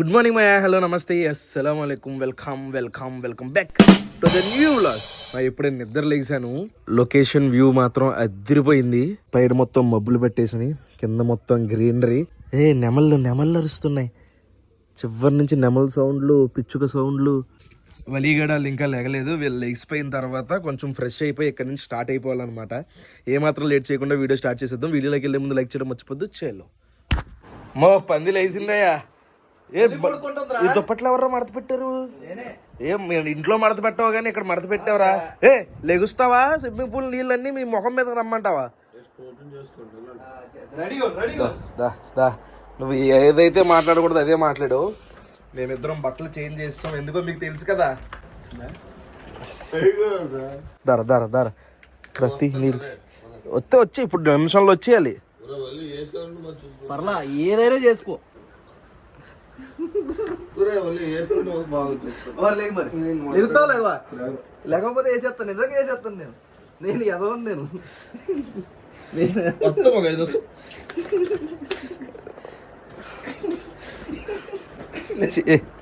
Good morning my hello నమస్తే అస్సలం అయికం welcome welcome welcome back to the new vlog మరి ఇప్పుడే నిద్ర లేచాను. లొకేషన్ వ్యూ మాత్రం అదిరిపోయింది. పైన మొత్తం మబ్బులు పెట్టేసి కింద మొత్తం గ్రీనరీ ఏ నెమళ్ళు నెమళ్ళు అరుస్తున్నాయి. చివరి నుంచి నెమల సౌండ్లు పిచ్చుక సౌండ్లు వలీగడాలు ఇంకా లేగలేదు. వీళ్ళు లెగిసిపోయిన తర్వాత కొంచెం ఫ్రెష్ అయిపోయి ఇక్కడ నుంచి స్టార్ట్ అయిపోవాలన్నమాట. ఏమాత్రం లేట్ చేయకుండా వీడియో స్టార్ట్ చేసేద్దాం. వీడియోలోకి వెళ్ళే ముందు లైక్ చేయడం మర్చిపోద్దు చేయాలి మో పంది లేచిందయ్యా. ఏ ఈ దుప్పట్లు ఎవరో మడత పెట్టారు? ఏం ఇంట్లో మడత పెట్టావు కానీ ఇక్కడ మడత పెట్టావరా? ఏ లెగుస్తావా? స్విమ్మింగ్ పూల్ నీళ్ళన్నీ మీ ముఖం మీద రమ్మంటావా? దా, దా, దా. నువ్వు ఏదైతే మాట్లాడకూడదు అదే మాట్లాడు. మేమిద్దరం బట్టలు చేంజ్ చేస్తాం. ఎందుకో మీకు తెలుసు కదా. దర దర దర. ప్రతి నీళ్ళు. వస్తే వచ్చి ఇప్పుడు నిమిషంలో వచ్చేయాలి. పర్లా ఏదైనా చేసుకో. లేవా లేకపోతే వేసేస్తాను నిజంగా వేసేస్తాను నేను. నేను ఎదవను నేను. నేను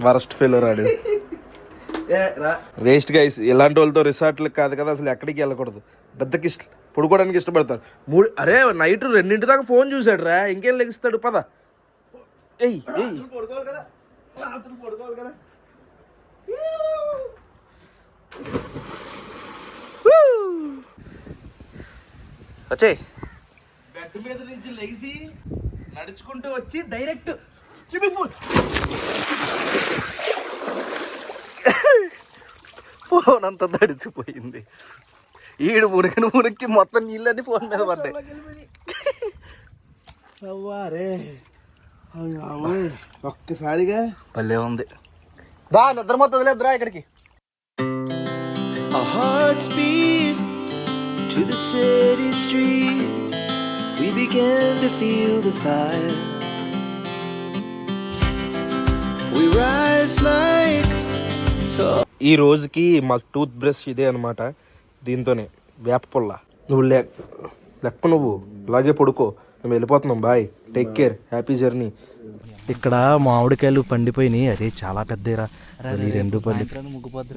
వరస్ట్ ఫెయిల్ రాడు. ఏ రా. వేస్ట్ గైస్ ఇలాంటి వాళ్ళతో రిసార్ట్లకు కాదు కదా అసలు ఎక్కడికి వెళ్ళకూడదు. పెద్దకి ఇష్ట పడుకోవడానికి ఇష్టపడతారు. మూడు అరే నైట్ రెండింటి దాకా ఫోన్ చూసాడు రా ఇంకేం లెగిస్తాడు పద. ఎయ్ ఎయ్ పడుకోవాలి కదా. రాత్రి పడుకోవాలి కదా. వచ్చే బెడ్ మీద నుంచి లెగిసి నడుచుకుంటూ వచ్చి డైరెక్ట్ స్విమ్మింగ్ పూల్. ఫోన్ అంతా తడిసిపోయింది ఈడు మునిగిన మునికి మొత్తం నీళ్ళని ఫోన్ మీద పడ్డాయి. అవ్వారే ఒక్కసారిగా. భలే ఉంది. దా నిద్ర మొత్తం వదిలేద్దురా ఇక్కడికి. To the city streets. We began to feel the fire. We rise like. ఈ రోజుకి మాకు టూత్ బ్రష్ ఇదే అనమాట దీంతోనే వేప పుల్ల. నువ్వు లే లెక్క నువ్వు. అలాగే పడుకో. మేము వెళ్ళిపోతున్నాం bye. Take care happy journey ఇక్కడ మామిడికాయలు పండిపోయినాయి. అరే చాలా పెద్దరా ఈ రెండు పండి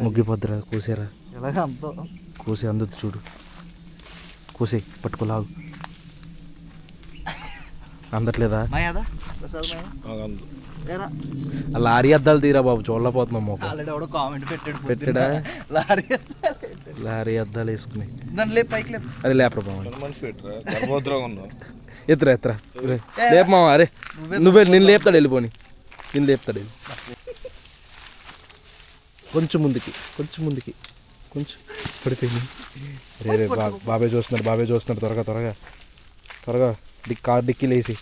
ముగ్గిపోద్దురా. కూసేరా. ఎలాగ అంత? కూసి అందుతు చూడు. కూసి పట్టుకోలాగు అందట్లేదా? లారీ అద్దాలు తీరా బాబు చూడలేకపోతున్నాం కామెంట్ పెట్టాడు పెట్టాడా? లారీ లారీ అద్దాలు వేసుకుని. అరే లేపరా బాబు. ఎత్తురా ఎత్తురా. లేపు అరే నువ్వే నేను లేపుతాడు వెళ్ళిపోని. నేను లేపుతాడు వెళ్ళి. కొంచెం ముందుకి కొంచెం ముందుకి కొంచెం. పడిపోయింది. రే రే బా బాబాయ్ చూస్తున్నాడు బాబాయ్ చూస్తున్నాడు. త్వరగా త్వరగా. త్వరగా డిక్ కార్ డిక్కీలు వేసి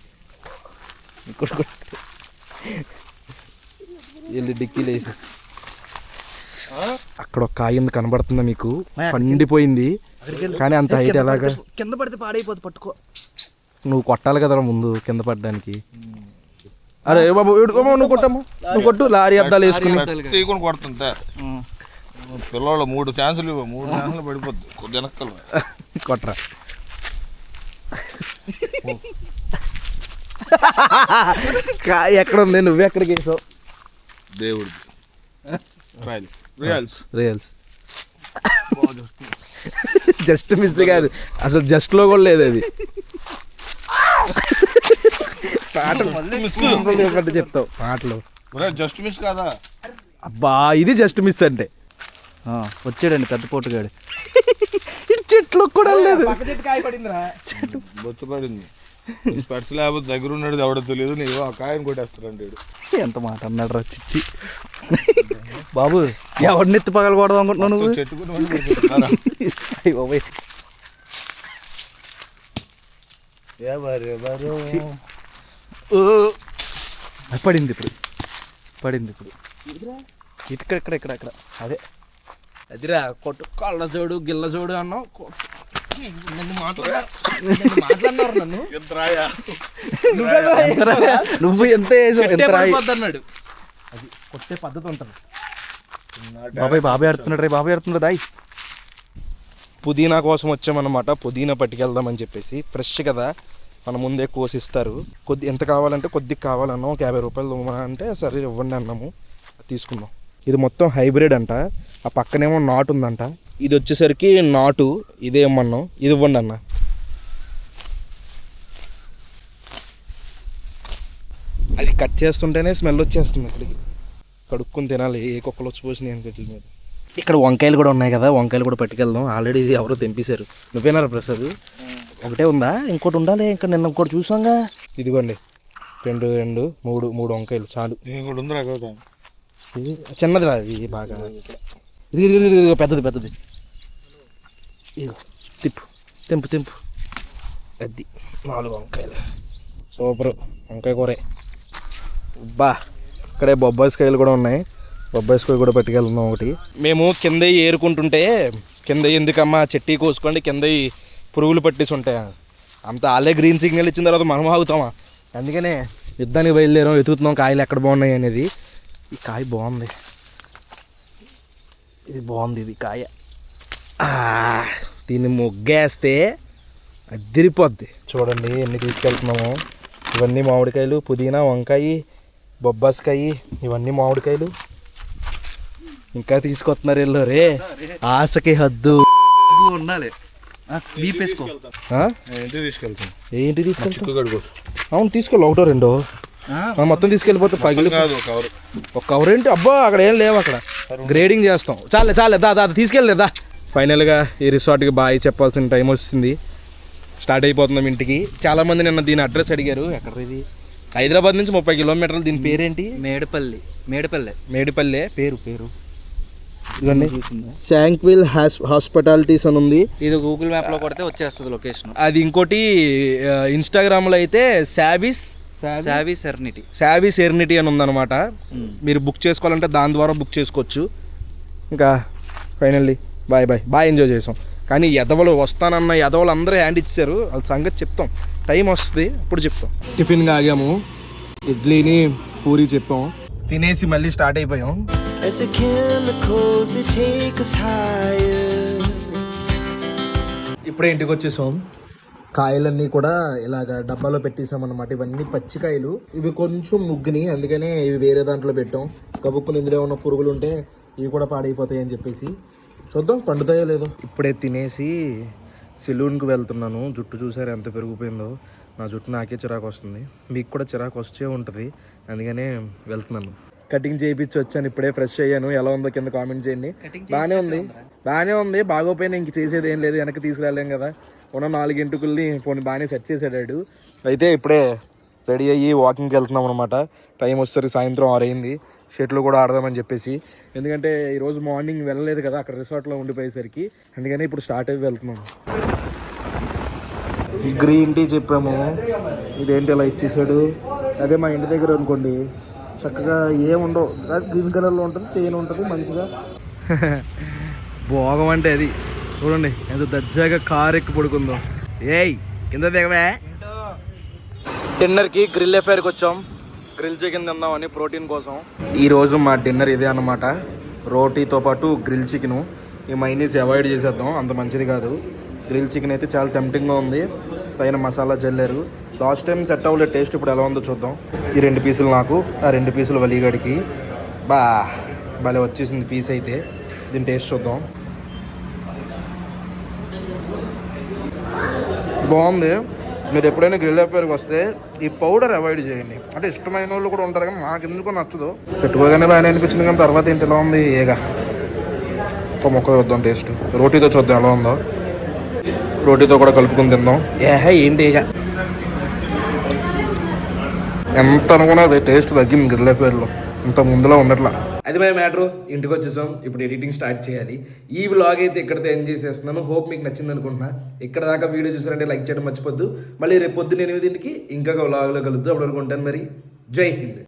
కొట్టు, కొట్టు. వెళ్ళి డిక్కీలు వేసి అక్కడ ఒక కాయ కనబడుతుందా మీకు? పండిపోయింది. కానీ అంత హైట్ ఎలాగా? కింద పడితే పాడైపోతుంది పట్టుకో. నువ్వు కొట్టాలి కదరా ముందు కింద పడడానికి. అరే ఏ బాబు ఏడు బాబు నువ్వు కొట్టమ్మా. నువ్వు కొట్టు లారీ అద్దాలు వేసుకుని. తీయకొని కొడుతుంటే. పిల్లలు మూడు ఛాన్సులు ఇవ్వ మూడు ఛాన్సులు పడిపోద్ది. కొద్ది వెనక్కలు కొట్టరా ఎక్కడ ఉంది? నువ్వు ఎక్కడికి వేసావు? Trials reels reels just miss కాదు. అసలు జస్ట్లో కూడా లేదు అది. పాటలు చెప్తావు. పాటలు. జస్ట్ మిస్ కాదా? అబ్బా ఇది జస్ట్ మిస్ అంటే వచ్చాడండి పెద్ద పోటుగాడు. చెట్లు కూడా లేదు. కాయ పడిందిరా బొచ్చు పడింది స్పెట్స్ లేకపోతే దగ్గర ఉన్నాడు ఎవడో తెలియదు. నీవు ఆ కాయని కొట్టేస్తాడండి వీడు. ఎంత మాట అన్నాడు రా చిచ్చి. బాబు ఎవరిని ఎత్తి పగలకూడదు అనుకుంటున్నావు నువ్వు? అయ్య బాబోయ్. పడింది ఇప్పుడు. పడింది ఇప్పుడు. ఇక్కడ ఇక్కడ ఇక్కడ ఇక్కడ. అదే. అదిరా కొట్టు. కళ్ళ చూడు గిల్ల చూడు అన్నావు. నన్ను మాట్లాడ నన్ను మాట్లాడినారు నన్ను? ఎంతరా? నువ్వు ఎంత అన్నాడు అది కొట్టే పద్ధతి ఉంటుంది బాబాయ్ బాబాయ్ ఆడుతున్నాడు రే బాబాయ్ ఆడుతున్నాడు దాయ్. పుదీనా కోసం వచ్చామన్నమాట. పుదీనా పట్టుకెళ్దామని చెప్పేసి. ఫ్రెష్ కదా. మన ముందే కోసిస్తారు. కొద్ది ఎంత కావాలంటే కొద్దిగా కావాలన్నాం ఒక యాభై రూపాయలు ఇవ్వమని అంటే సరే ఇవ్వండి అన్నాము. తీసుకున్నాం. ఇది మొత్తం హైబ్రిడ్ అంట. ఆ పక్కనేమో నాటు ఉందంట. ఇది వచ్చేసరికి నాటు. ఇదే ఇమ్మన్నాం ఇది ఇవ్వండి అన్న. అది కట్ చేస్తుంటేనే స్మెల్ వచ్చేస్తుంది ఇక్కడికి. కడుక్కుని తినాలి. ఏ కుక్కలు వచ్చి పోసినాయి అని మీద. ఇక్కడ వంకాయలు కూడా ఉన్నాయి కదా వంకాయలు కూడా పట్టుకెళ్దాం. ఆల్రెడీ ఇది ఎవరో తెంపేశారు. నువ్వేనారా ప్రసాద్? ఒకటే ఉందా? ఇంకోటి ఉండాలి ఇంకా నిన్న ఇంకోటి చూసాంగా. ఇదిగోండి. రెండు రెండు మూడు మూడు వంకాయలు చాలు. ఉందిరా చిన్నది రా ఇది బాగా. ఇది ఇది ఇది ఇది పెద్దది పెద్దది. ఇదిగో తిప్పు తెంపు తెంపు. అది నాలుగు వంకాయలు. సూపర్. వంకాయ కూరే. బా ఇక్కడే బొబ్బాయికాయలు కూడా ఉన్నాయి. బొబ్బాయికాయ కూడా పట్టుకెళ్తున్నాం ఒకటి. మేము కింద ఏరుకుంటుంటే కింద ఎందుకమ్మా చెట్టి కోసుకోండి కింద పురుగులు పట్టేసి ఉంటాయి? అంత ఆలే గ్రీన్ సిగ్నల్ ఇచ్చిన తర్వాత మనం ఆగుతామా? అందుకనే యుద్ధానికి బయలుదేరాం వెతుకుతున్నాం కాయలు ఎక్కడ బాగున్నాయి అనేది. ఈ కాయ బాగుంది. ఇది బాగుంది ఇది కాయ. దీన్ని మొగ్గేస్తే అదిరిపోద్ది చూడండి ఎన్ని తీసుకెళ్తున్నాము. ఇవన్నీ మామిడికాయలు పుదీనా వంకాయ బొబ్బాస్కాయ ఇవన్నీ మామిడికాయలు. ఇంకా తీసుకొస్తున్నారు ఎల్లో రే. ఆశకి హద్దు. ఉండాలి? ఏంటి తీసుకెళ్తాను అవును తీసుకెళ్ళి ఒకటో రెండో. ఆ, మొత్తం తీసుకెళ్ళిపోతే పగిలి ఒక కవర్. ఏంటి? అబ్బా అక్కడ ఏం లేవు అక్కడ. గ్రేడింగ్ చేస్తాం. చాలే చాలే దా దా తీసుకెళ్ళలేదా ఫైనల్గా ఈ రిసార్ట్కి బాయ్ చెప్పాల్సిన టైం వస్తుంది. స్టార్ట్ అయిపోతున్నాం ఇంటికి. చాలామంది నిన్న దీని అడ్రస్ అడిగారు. ఎక్కడ ఇది? హైదరాబాద్ నుంచి ముప్పై కిలోమీటర్లు. దీని పేరేంటి? మేడపల్లి. మేడపల్లి. మేడిపల్లె. పేరు పేరు. ఇదండి. శాంక్విల్ హాస్ హాస్పిటాలిటీస్ అని ఉంది. ఇది గూగుల్ మ్యాప్లో కొడితే వచ్చేస్తుంది లొకేషన్. అది ఇంకోటి ఆ, ఇన్స్టాగ్రామ్లో అయితే శావిస్ సావి సెర్నిటీ శావీస్ ఎర్నిటీ అని ఉందన్నమాట. మీరు బుక్ చేసుకోవాలంటే దాని ద్వారా బుక్ చేసుకోవచ్చు. ఇంకా finally bye bye. Bye enjoy చేసాం. కానీ ఎదవలు వస్తానన్న ఎదవలు అందరూ హ్యాండ్ ఇచ్చారు. వాళ్ళ సంగతి చెప్తాం. టైం వస్తుంది అప్పుడు చెప్తాం. టిఫిన్గా ఆగాము ఇడ్లీని పూరి చెప్పాం. తినేసి మళ్ళీ స్టార్ట్ అయిపోయాం. As the chemicals they take us higher. ఇప్పుడే ఇంటికి వచ్చేసాం. కాయలన్నీ కూడా ఇలాగ డబ్బాలో పెట్టేసామన్నమాట. ఇవన్నీ పచ్చికాయలు. ఇవి కొంచెం ముగ్గుని అందుకనే ఇవి వేరే దాంట్లో పెట్టాం. కబుక్కుని ఇందులో ఉన్న పురుగులు ఉంటే ఇవి కూడా పాడైపోతాయి అని చెప్పేసి. చూద్దాం పండుతాయో లేదో. ఇప్పుడే తినేసి సెలూన్కి వెళ్తున్నాను. జుట్టు చూసారు ఎంత పెరిగిపోయిందో. నా జుట్టు నాకే చిరాకు వస్తుంది. మీకు కూడా చిరాకు వచ్చే ఉంటుంది. అందుకనే వెళ్తున్నాను. కటింగ్ చేయించి వచ్చాను ఇప్పుడే ఫ్రెష్ అయ్యాను. ఎలా ఉందో కింద కామెంట్ చేయండి. బాగానే ఉంది. బాగానే ఉంది. బాగోపోయినా ఇంక చేసేది ఏం లేదు. వెనక్కి తీసుకురాలేం కదా. ఉన్న నాలుగు ఇంటికుల్ని పోనీ బాగానే సెట్ చేసాడు అయితే ఇప్పుడే రెడీ అయ్యి వాకింగ్కి వెళ్తున్నాం అనమాట టైం వచ్చేసరికి సాయంత్రం ఆరు అయింది షెట్లు కూడా ఆడదామని చెప్పేసి. ఎందుకంటే ఈరోజు మార్నింగ్ వెళ్ళలేదు కదా. అక్కడ రిసార్ట్లో ఉండిపోయేసరికి. అందుకని ఇప్పుడు స్టార్ట్ అయ్యి వెళ్తున్నాం. గ్రీన్ టీ చెప్పాము. ఇదేంటి ఇలా ఇచ్చేసాడు? అదే మా ఇంటి దగ్గర అనుకోండి. చక్కగా ఏముండవు. గ్రీన్ కలర్లో ఉంటుంది తేనె ఉంటుంది మంచిగా. భోగం అంటే అది. చూడండి ఎంత దర్జాగా కార్ ఎక్కి పడుకుందో. ఏయ్ కింద దిగవే. డిన్నర్కి గ్రిల్ ఎఫైర్కి వచ్చాం. గ్రిల్ చికెన్ తిందామని ప్రోటీన్ కోసం. ఈరోజు మా డిన్నర్ ఇదే అన్నమాట. రోటీతో పాటు గ్రిల్ చికెను ఈ మైనీస్ అవాయిడ్ చేసేద్దాం. అంత మంచిది కాదు. గ్రిల్ చికెన్ అయితే చాలా టెంప్టింగ్గా ఉంది. పైన మసాలా చల్లారు. లాస్ట్ టైం సెట్ అవ్వలేదు టేస్ట్ ఇప్పుడు ఎలా ఉందో చూద్దాం. ఈ రెండు పీసులు నాకు ఆ రెండు పీసులు వలీగడికి. బా భలే వచ్చేసింది పీస్ అయితే. దీని టేస్ట్ చూద్దాం. బాగుంది. మీరు ఎప్పుడైనా గ్రిల్ అఫేర్కి వస్తే ఈ పౌడర్ అవాయిడ్ చేయండి. అంటే ఇష్టమైన వాళ్ళు కూడా ఉంటారు కానీ నాకు ఎందుకు నచ్చదు. పెట్టుకోగానే బాగానే అనిపించింది కానీ తర్వాత ఏంటి ఎలా ఉంది? ఏగా. ఒక మొక్క చూద్దాం టేస్ట్. రోటీతో చూద్దాం ఎలా ఉందో. రోటీతో కూడా కలుపుకొని తిందాం. ఏహే ఏంటి ఇక ఎంత అనుకున్నా టేస్ట్ తగ్గింది గిర్లే ఫేర్లో ఇంత ముందులో ఉండట్లా అది మై మ్యాటర్. ఇంటికి వచ్చేసాం. ఇప్పుడు ఎడిటింగ్ స్టార్ట్ చేయాలి. ఈ వ్లాగ్ అయితే ఇక్కడితో ఎండ్ చేసేస్తున్నాను. హోప్ మీకు నచ్చింది అనుకుంటున్నా. ఇక్కడ దాకా వీడియో చూసారంటే లైక్ చేయడం మర్చిపోద్దు. మళ్ళీ రేపు పొద్దున్న ఎనిమిదింటికి ఇంకా వ్లాగ్లో కలుద్దాం. అప్పుడు వరకు ఉంటాను మరి. జై హింద్.